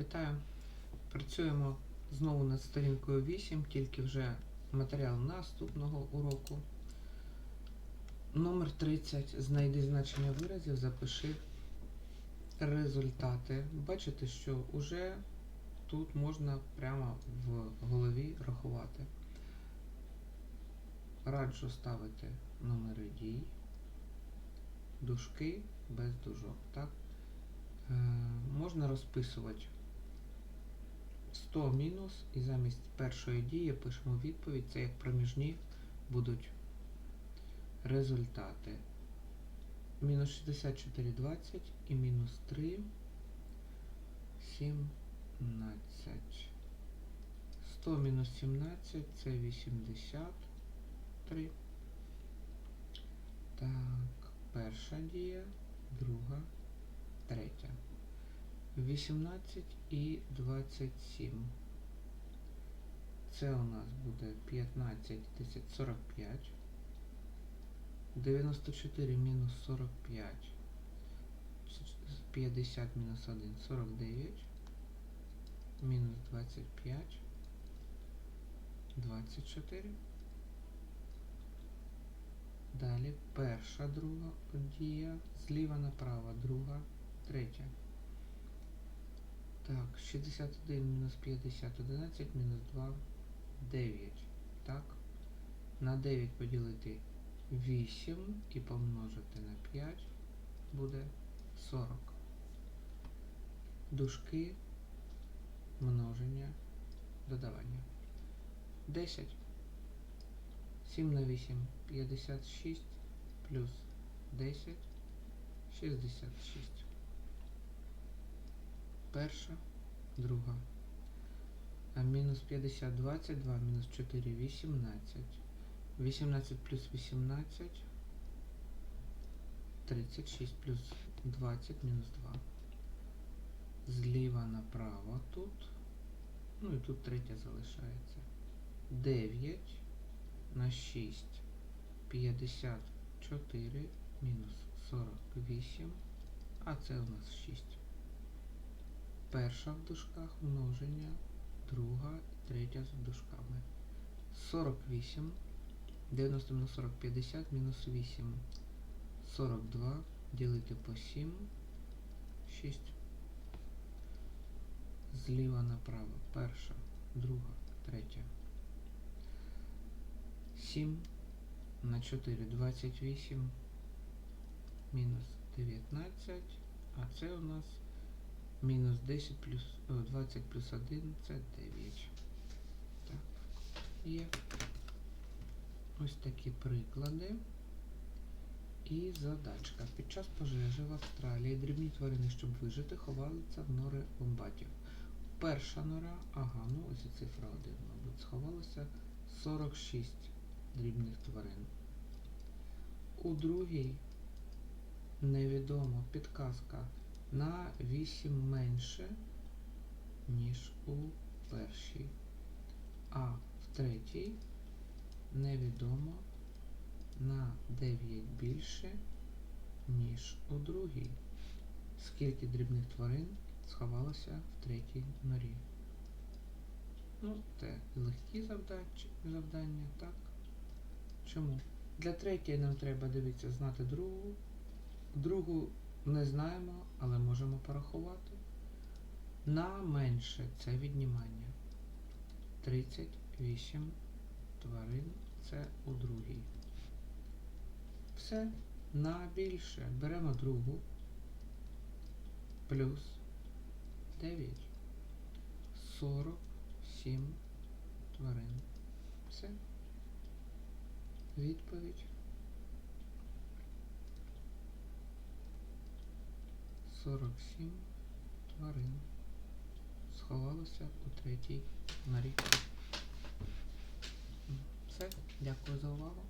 Вітаю. Працюємо знову над сторінкою 8, тільки вже матеріал наступного уроку. Номер 30. Знайди значення виразів, запиши результати. Бачите, що вже тут можна прямо в голові рахувати. Раджу ставити номери дій, дужки без дужок. Так? Е, можна розписувати 100 мінус і замість першої дії пишемо відповідь. Це як проміжні будуть результати. Мінус 64, 20 і мінус 3, 17. 100 мінус 17 це 83. Так, перша дія, друга, третя. 18 і 27. Це у нас буде 15, 10, 45. 94 мінус 45. 50 мінус 1, 49. Мінус 25. 24. Далі перша, друга дія, зліва направо, друга, третя. Так, 61 мінус 50, 11, мінус 2, 9. Так. На 9 поділити 8 і помножити на 5 буде 40. Дужки, множення, додавання. 10. 7 на 8, 56 плюс 10, 66. Перша, друга. А мінус 50, 22, мінус 4, 18. 18 плюс 18. 36 плюс 20 мінус 2. Зліва направо тут. Ну і тут третя залишається. 9 на 6. 54 мінус 48. А це у нас 6. Перша в дужках множення, друга і третя з дужками. 48. 90 мінус 40, 50 мінус 8. 42 ділити по 7. 6. Зліва направо. Перша, друга, третя. 7 на 4, 28. Мінус 19. А це у нас Мінус 10 плюс 20 плюс 1 це 9. Так, є ось такі приклади. І задачка. Під час пожежі в Австралії дрібні тварини, щоб вижити, ховалися в нори вомбатів. Перша нора, ага, ну ось і цифра 1, мабуть, сховалося 46 дрібних тварин. У другій невідомо підказка на 8 менше, ніж у першій. А в третій невідомо на 9 більше, ніж у другій. Скільки дрібних тварин сховалося в третій норі? Ну, це легкі завдання, так? Чому? Для третьої нам треба, дивіться, знати другу. Другу не знаємо, але можемо порахувати. На менше це віднімання. 38 тварин це у другій. Все. На більше. Беремо другу. Плюс 9. 47 тварин. Все. Відповідь. 47 тварин сховалося у третій норі. Все, дякую за увагу.